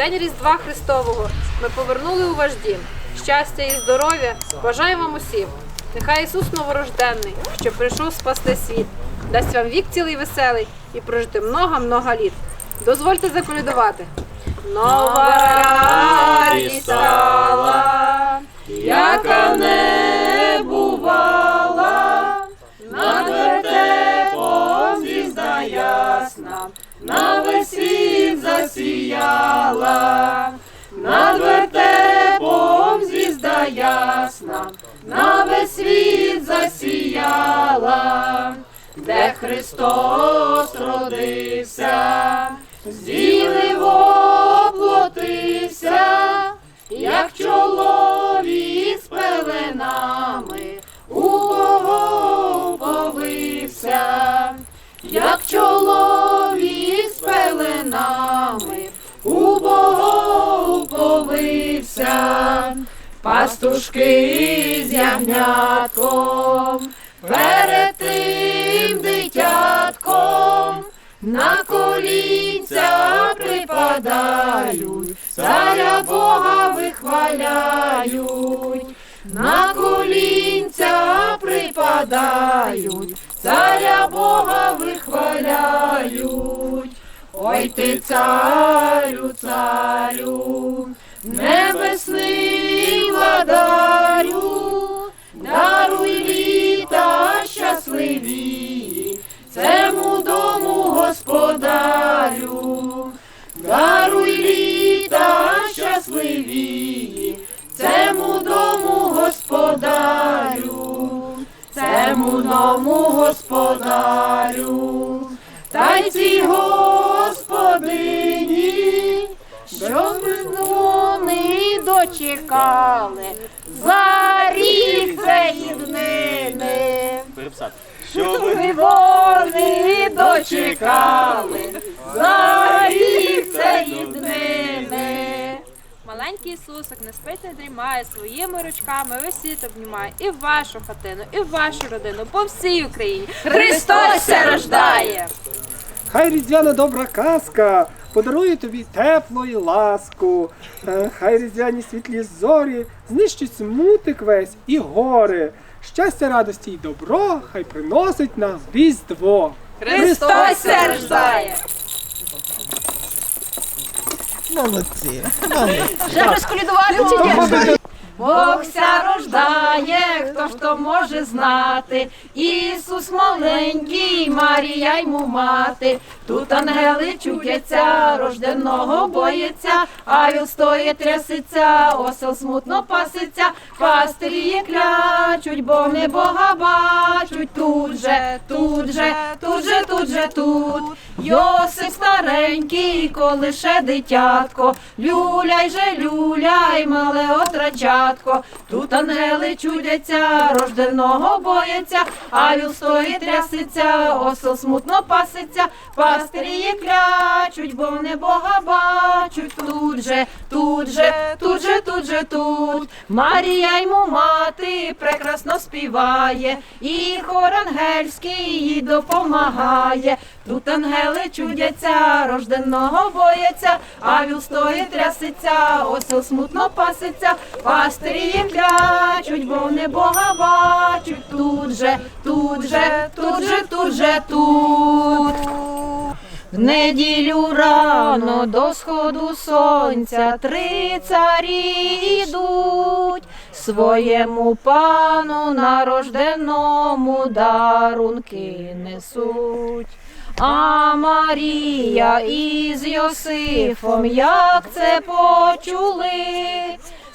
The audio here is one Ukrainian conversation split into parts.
день Різдва Христового ми повернули у ваш дім. Щастя і здоров'я бажаю вам усім. Нехай Ісус новорожденний, що прийшов спасти світ, дасть вам вік цілий веселий і прожити много-много літ. Дозвольте заколядувати. Нова радість стала, яка не засіяла, над вертепом звізда ясна, на весь світ засіяла, де Христос родився, з діви воплотився, як чоловік пастушки з ягнятком, перед тим дитятком. На колінця припадають, царя Бога вихваляють, на колінця припадають, царя Бога вихваляють. Ой ти царю, царю, небесний цему дому господарю, даруй літа щасливі, цему дому господарю, цему дому господарю, та й цій господині, що вони дочекали, за рік днини. Переписати. Що ви Ви дочекали, за рік цієї днини. Маленький Ісусик не спить, не дрімає, своїми ручками весь світ обнімає і вашу хатину, і вашу родину по всій Україні. Христос ся рождає! Хай різдвяна добра казка подарує тобі тепло і ласку. Е, Хай різдвяні світлі зорі знищить смутик весь і гори. Щастя, радості й добро хай приносить нам різдво. Христос рождає! Молодці. Вже розколядувати чи ні? Бог ся рождає, хто ж то може знати. Ісус маленький, Марія йому мати. Тут ангели чудяться, рожденого боїться, а він стоїть трясеться, осел смутно паситься, пастирі клячуть, бо не Бога бачуть. Тут же, тут же, тут же, тут же, тут. Йосип старенький, коли ще дитятко, люляй же, люляй, мале отрачатко. Тут ангели чудяться, рожденого бояться, а він стоїть трясеться, осел смутно паситься, пастирі клячуть, бо не Бога бачуть. Тут же, тут же, тут же, тут же, тут. Марія йому мати прекрасно співає, і хор ангельський їй допомагає. Тут ангели чудяться, рожденого бояться, а віл стоїть трясеться, осел смутно паситься, пастирі їм клячуть, бо не Бога бачуть. Тут же, тут же, тут же, тут же, тут. В неділю рано до сходу сонця три царі йдуть, своєму пану нарожденому дарунки несуть. А Марія із Йосифом, як це почули,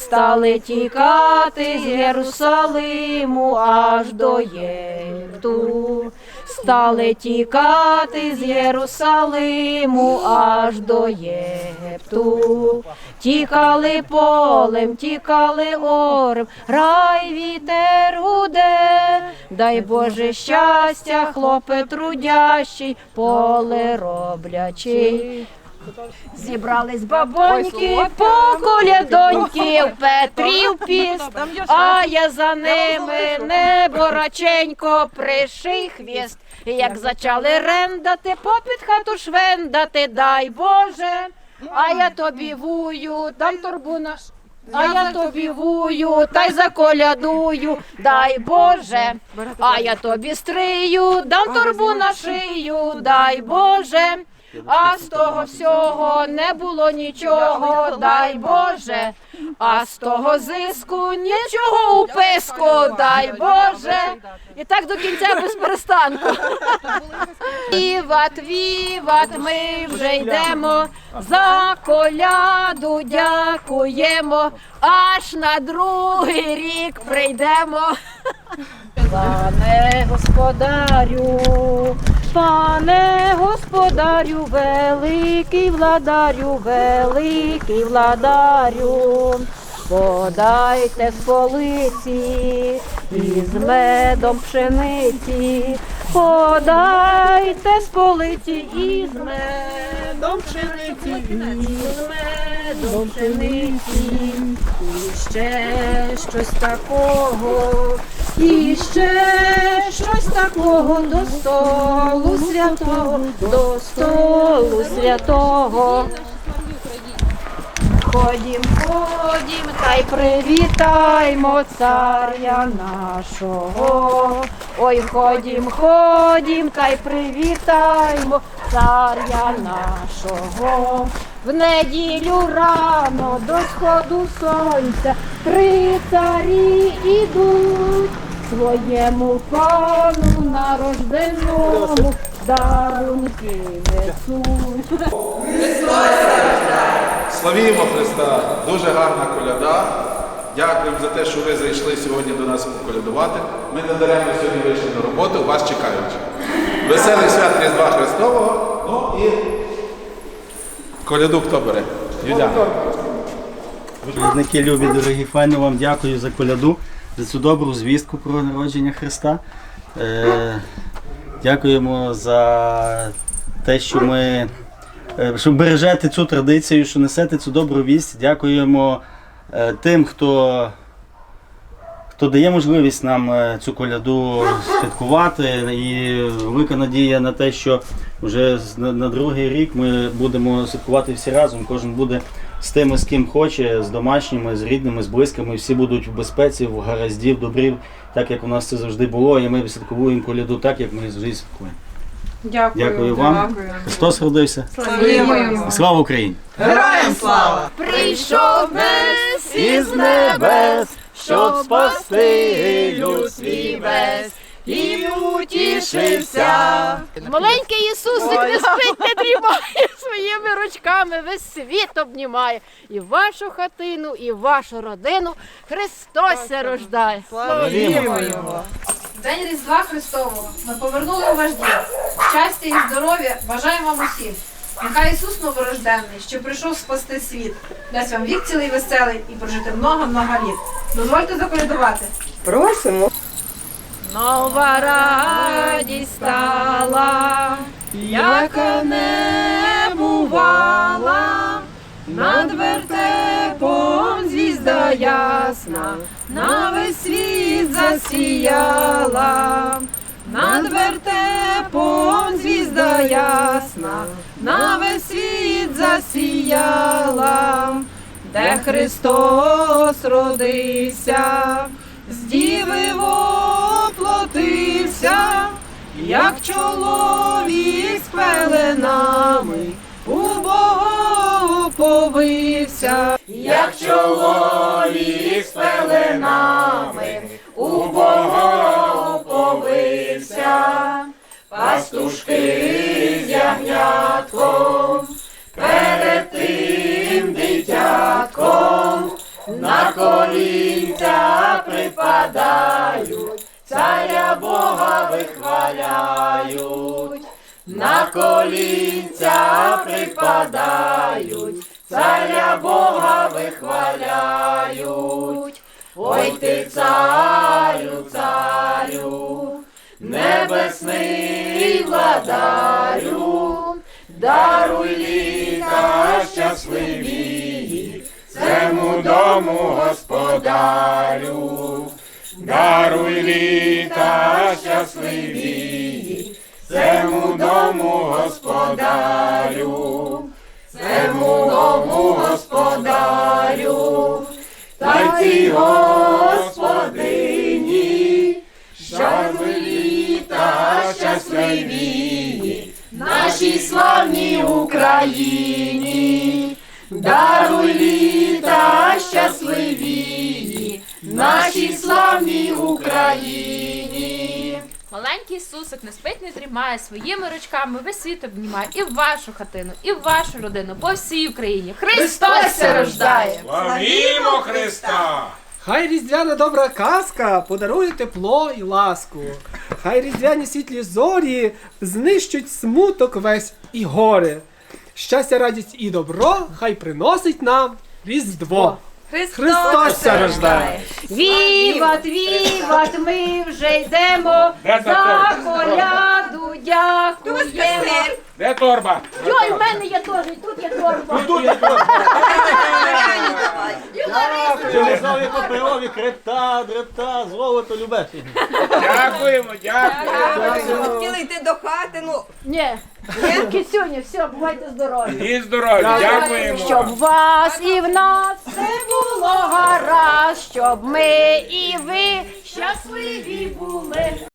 стали тікати з Єрусалиму аж до Єфту. Стали тікати з Єрусалиму аж до Єгипту. Тікали полем, тікали орем, рай вітер гуде, дай Боже щастя, хлопець трудящий, поле роблячий. Зібрались бабоньки, поколядоньки, в Петрів піст, а я за ними небораченько приший хвіст. Як зачали рендати, попід хату швендати, дай Боже, а я тобі вую, дам торбу на а я тобі вую, та й заколядую, дай Боже, а я тобі стрию, дам торбу на шию, дай Боже, а з того всього не було нічого, дай Боже, а з того зиску нічого у писку, дай Боже. І так до кінця без перестанку. Віват, віват, ми вже йдемо, за коляду дякуємо, аж на другий рік прийдемо. Пане господарю, пане господарю, великий владарю, великий владарю. Подайте з полиці із медом пшениці, подайте з полиці із медом пшениці, із медом пшениці, і ще щось такого, і ще щось такого до столу святого, до столу святого. Ходім, ходім, та й привітаймо царя нашого. Ой, ходім, ходім, та й привітаймо царя нашого. В неділю рано до сходу сонця три царі ідуть своєму пану нарожденому дарунки несуть. Славімо Христа! Дуже гарна коляда. Дякуємо за те, що ви зайшли сьогодні до нас поколядувати. Ми не даремно сьогодні вийшли на роботу, вас чекають. Веселий свят Різдва Христового. Ну і коляду хто бере? Юдяна. Колядники любі, дорогі файни, вам дякую за коляду, за цю добру звістку про народження Христа. Е, дякуємо за те, що ми е, що бережете цю традицію, що несете цю добру вість. Дякуємо е, тим, хто, хто дає можливість нам е, цю коляду святкувати. І велика надія на те, що вже на, на другий рік ми будемо святкувати всі разом. Кожен буде з тими, з ким хоче, з домашніми, з рідними, з близькими. Всі будуть в безпеці, в гаразді, в добрі, так як у нас це завжди було. І ми святкуємо коляду так, як ми завжди святкуємо. Дякую. Дякую вам. Христос родився. Славімо. Слава Україні! Героям слава! Прийшов без Із небес, щоб спасти люд свій весь, і утішився. Маленький Ісусик не спить, не дрімає ручками, весь світ обнімає. І вашу хатину, і вашу родину Христос рождає. Славімо! День Різдва Христового ми повернули у ваш дім. Щастя і здоров'я бажаємо вам усім. Нехай Ісус новорожденний, що прийшов спасти світ, дасть вам вік цілий веселий і прожити много-много літ. Дозвольте заколядувати. Просимо. Нова радість стала, яка не бувала, над вертепом звізда ясна, на весь світ засіяла, над вертепом звізда ясна, на весь світ засіяла, де Христос родився з діви воплотився, як чоловік з пеленами, у Бога повився, як чоловік з пеленами, у Бога повився, пастушки з ягнятком, перед тим дитятком. На колінця припадають, царя Бога вихваляють, на колінця припадають, царя Бога вихваляють. Ой ти царю, царю, небесний владарю, даруй літа щасливі, цьому дому господарю, даруй літа щасливі, цьому дому господарю, Всемогутньому господарю, та й господині, щасливі літа, щасливі, нашій славній Україні, даруй літа щасливі, нашій славній Україні. Маленький Ісусик не спить, не дрімає, своїми ручками весь світ обнімає і вашу хатину, і вашу родину по всій Україні. Христос се рождає! Славімо Христа! Хай різдвяна добра казка подарує тепло і ласку. Хай різдвяні світлі зорі знищуть смуток весь і горе. Щастя, радість і добро хай приносить нам Різдво. Христос все рождає. Віват, віват, ми вже йдемо за коляду, дякуємо. Де торба? Йой, в мене є теж, і тут є торба. Железові паперові, крепта, дрепта, золото, любе. Дякуємо, дякуємо. Хотіли йти до хати, ну Ні, кисюня, все, бувайте здорові. І здоров'я, дякуємо. Щоб в вас і в нас все було гаразд, щоб ми і ви щасливі були.